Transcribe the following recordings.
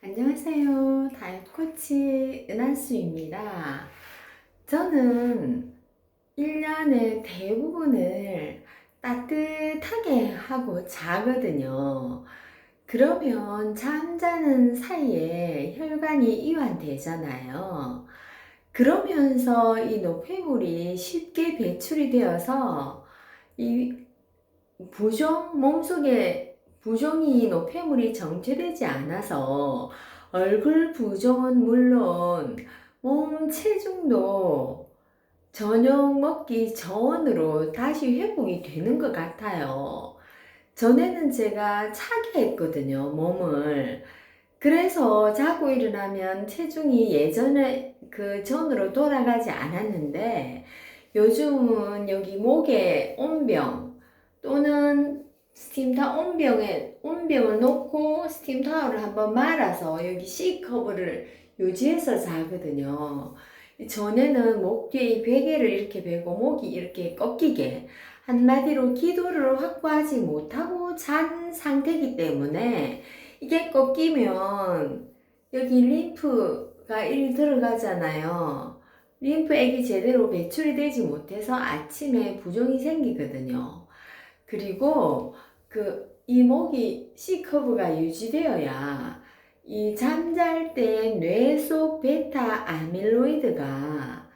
안녕하세요. 다이어트 코치 은한수입니다. 저는 1년의 대부분을 따뜻하게 하고 자거든요. 그러면 잠자는 사이에 혈관이 이완되잖아요. 그러면서 이 노폐물이 쉽게 배출이 되어서 이 부종, 몸속에 부종이 노폐물이 정체되지 않아서 얼굴 부종은 물론 몸 체중도 저녁 먹기 전으로 다시 회복이 되는 것 같아요. 전에는 제가 차게 했거든요, 몸을. 그래서 자고 일어나면 체중이 예전에 그 전으로 돌아가지 않았는데 요즘은 여기 목에 온병 또는 스팀타 온병에 온병을 놓고 스팀 타월을 한번 말아서 여기 C커브를 유지해서 자거든요. 전에는 목 뒤에 이 베개를 이렇게 베고 목이 이렇게 꺾이게 한마디로 기도를 확보하지 못하고 잔 상태이기 때문에 이게 꺾이면 여기 림프가 일 들어가잖아요. 림프액이 제대로 배출이 되지 못해서 아침에 부종이 생기거든요. 그리고 그 이 목이 C커브가 유지되어야 이 잠잘 때 뇌 속 베타 아밀로이드가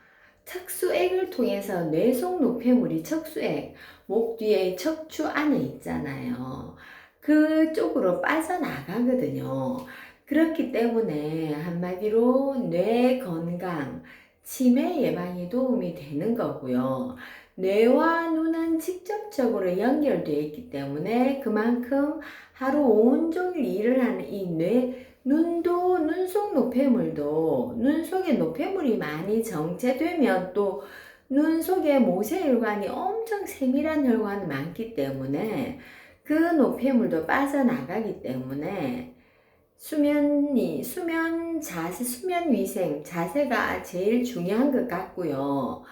척수액을 통해서 뇌 속 노폐물이 척수액, 목 뒤에 척추 안에 있잖아요. 그쪽으로 빠져나가거든요. 그렇기 때문에 한마디로 뇌 건강, 치매 예방에 도움이 되는 거고요. 뇌와 눈은 직접적으로 연결되어 있기 때문에 그만큼 하루 온종일 일을 하는 이 뇌, 눈도 눈 속 노폐물도 눈 속에 노폐물이 많이 정체되면 또 눈 속에 모세혈관이 엄청 세밀한 혈관이 많기 때문에 그 노폐물도 빠져나가기 때문에 수면이 수면 자세 수면 위생 자세가 제일 중요한 것 같고요.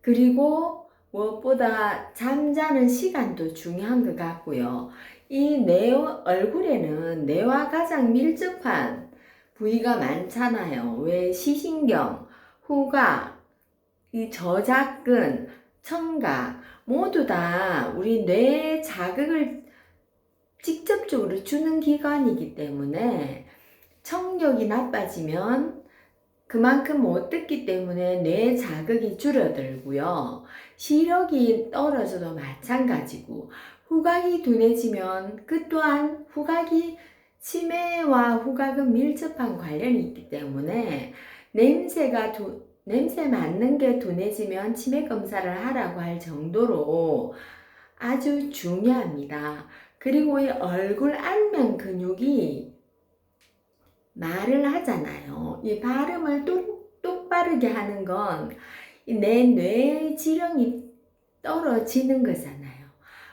그리고 무엇보다 잠자는 시간도 중요한 것 같고요. 이 뇌 얼굴에는 뇌와 가장 밀접한 부위가 많잖아요. 왜 시신경, 후각, 이 저작근, 청각 모두 다 우리 뇌 자극을 직접적으로 주는 기관이기 때문에 청력이 나빠지면 그만큼 못 듣기 때문에 뇌 자극이 줄어들고요. 시력이 떨어져도 마찬가지고 후각이 둔해지면 그 또한 후각이 치매와 후각은 밀접한 관련이 있기 때문에 냄새가 두, 냄새 맡는 게 둔해지면 치매 검사를 하라고 할 정도로 아주 중요합니다. 그리고 이 얼굴 안면 근육이 말을 하잖아요. 이 발음을 똑, 똑바르게 하는 건 내 뇌의 지령이 떨어지는 거잖아요.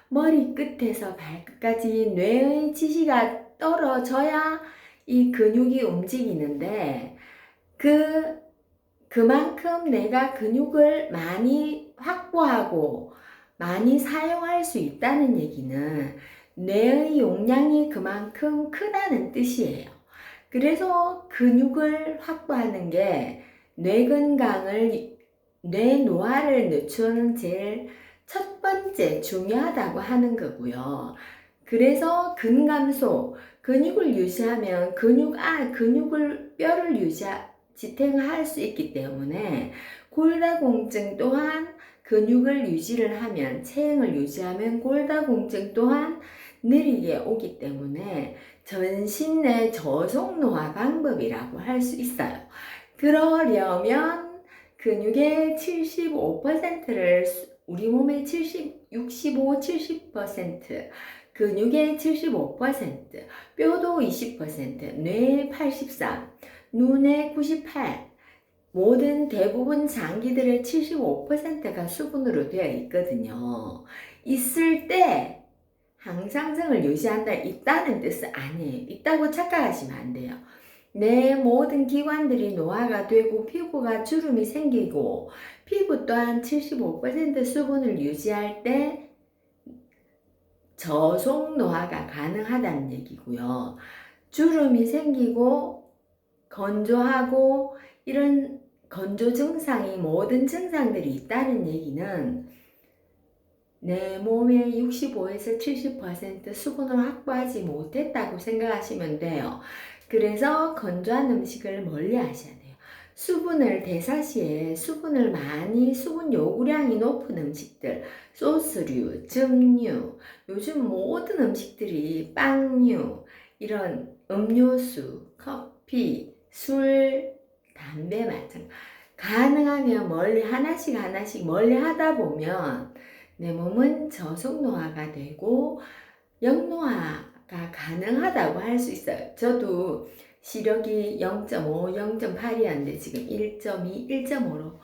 머리 끝에서 발끝까지 뇌의 지시가 떨어져야 이 근육이 움직이는데 그 그만큼 내가 근육을 많이 확보하고 많이 사용할 수 있다는 얘기는 뇌의 용량이 그만큼 크다는 뜻이에요. 그래서 근육을 확보하는 게 뇌 건강을 뇌 노화를 늦추는 제일 첫 번째 중요하다고 하는 거고요. 그래서 근감소 근육을 유지하면 근육 아 근육을 뼈를 유지 지탱할 수 있기 때문에 골다공증 또한 근육을 유지를 하면 체형을 유지하면 골다공증 또한 느리게 오기 때문에 전신 내 저속 노화 방법이라고 할 수 있어요. 그러려면 근육의 75%를 우리 몸의 70, 65, 70% 근육의 75%, 뼈도 20%, 뇌 83, 눈의 98, 모든 대부분 장기들의 75%가 수분으로 되어 있거든요. 있을 때 항상성을 유지한다 있다는 뜻은 아니에요. 있다고 착각하시면 안 돼요. 내 모든 기관들이 노화가 되고 피부가 주름이 생기고 피부 또한 75% 수분을 유지할 때 저속 노화가 가능하다는 얘기고요. 주름이 생기고 건조하고 이런 건조 증상이 모든 증상들이 있다는 얘기는 내 몸의 65에서 70% 수분을 확보하지 못했다고 생각하시면 돼요. 그래서 건조한 음식을 멀리 하셔야 돼요. 수분을 대사 시에 수분을 많이 수분 요구량이 높은 음식들, 소스류, 즙류, 요즘 모든 음식들이 빵류, 이런 음료수, 커피, 술, 담배 마찬 가능하면 멀리 하나씩 하나씩 멀리 하다 보면 내 몸은 저속노화가 되고 역노화가 가능하다고 할 수 있어요. 저도 시력이 0.5, 0.8이었는데 지금 1.2, 1.5로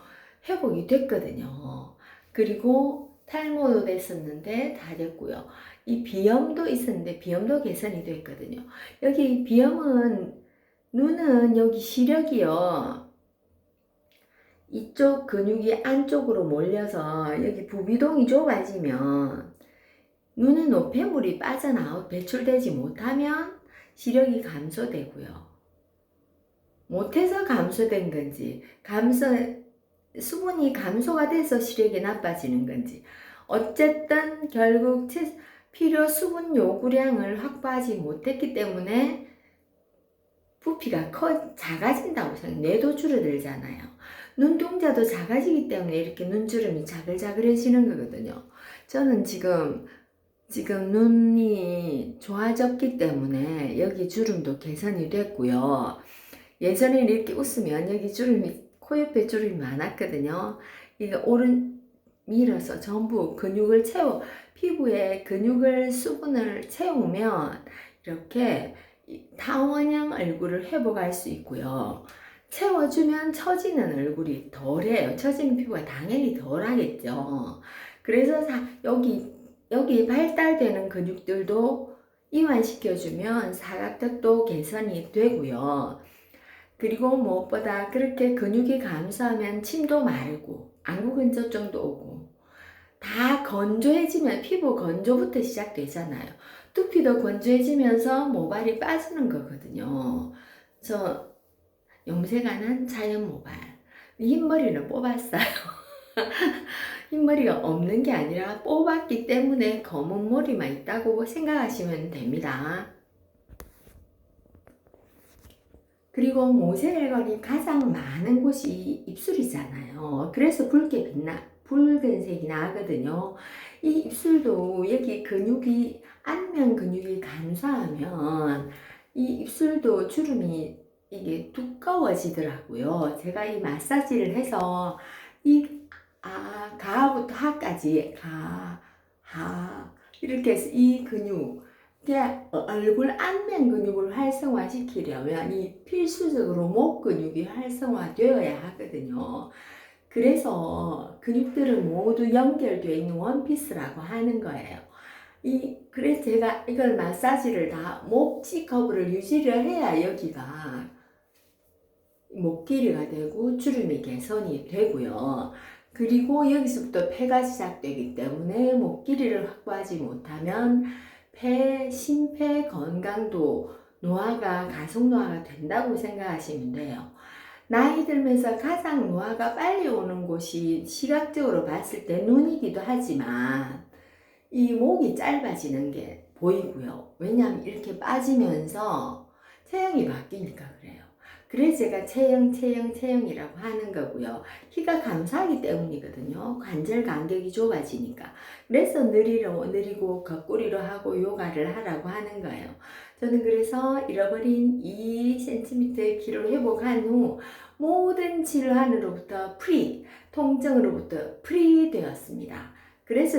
회복이 됐거든요. 그리고 탈모도 됐었는데 다 됐고요. 이 비염도 있었는데 비염도 개선이 됐거든요. 여기 비염은 눈은 여기 시력이요. 이쪽 근육이 안쪽으로 몰려서 여기 부비동이 좁아지면 눈의 노폐물이 빠져나오 배출되지 못하면 시력이 감소되고요. 못해서 감소된 건지 감소 수분이 감소가 돼서 시력이 나빠지는 건지 어쨌든 결국 체- 필요 수분 요구량을 확보하지 못했기 때문에 부피가 커 작아진다고 생각. 뇌도 줄어들잖아요. 눈동자도 작아지기 때문에 이렇게 눈주름이 자글자글해지는 거거든요. 저는 지금 지금 눈이 좋아졌기 때문에 여기 주름도 개선이 됐고요. 예전에는 이렇게 웃으면 여기 주름이 코 옆에 주름이 많았거든요. 이게 오른 밀어서 전부 근육을 채워 피부에 근육을 수분을 채우면 이렇게 이 타원형 얼굴을 회복할 수 있고요. 채워주면 처지는 얼굴이 덜해요. 처지는 피부가 당연히 덜하겠죠. 그래서 사- 여기 여기 발달되는 근육들도 이완시켜주면 사각턱도 개선이 되고요. 그리고 무엇보다 그렇게 근육이 감소하면 침도 마르고 안구 근조증도 오고 다 건조해지면 피부 건조부터 시작되잖아요. 두피도 건조해지면서 모발이 빠지는 거거든요. 저 염색하는 자연 모발 흰머리는 뽑았어요. 흰머리가 없는 게 아니라 뽑았기 때문에 검은 머리만 있다고 생각하시면 됩니다. 그리고 모세혈관이 가장 많은 곳이 입술이잖아요. 그래서 붉게 빛나, 붉은색이 나거든요. 이 입술도 여기 근육이, 안면 근육이 감소하면 이 입술도 주름이 이게 두꺼워지더라고요. 제가 이 마사지를 해서 이 아, 가부터 하까지 가, 하 이렇게 해서 이 근육 얼굴 안면 근육을 활성화시키려면 이 필수적으로 목 근육이 활성화되어야 하거든요. 그래서 근육들은 모두 연결되어 있는 원피스라고 하는 거예요. 이 그래서 제가 이걸 마사지를 다 목지 커브를 유지를 해야 여기가 목 길이가 되고 주름이 개선이 되고요. 그리고 여기서부터 폐가 시작되기 때문에 목 길이를 확보하지 못하면 폐, 심폐 건강도 노화가 가속 노화가 된다고 생각하시면 돼요. 나이 들면서 가장 노화가 빨리 오는 곳이 시각적으로 봤을 때 눈이기도 하지만 이 목이 짧아지는 게 보이고요. 왜냐하면 이렇게 빠지면서 체형이 바뀌니까 그래요. 그래서 제가 체형, 체형, 체형이라고 하는 거고요. 키가 감소하기 때문이거든요. 관절 간격이 좁아지니까. 그래서 느리로, 느리고 거꾸리로 하고 요가를 하라고 하는 거예요. 저는 그래서 잃어버린 2cm의 키를 회복한 후 모든 질환으로부터 프리, 통증으로부터 프리 되었습니다. 그래서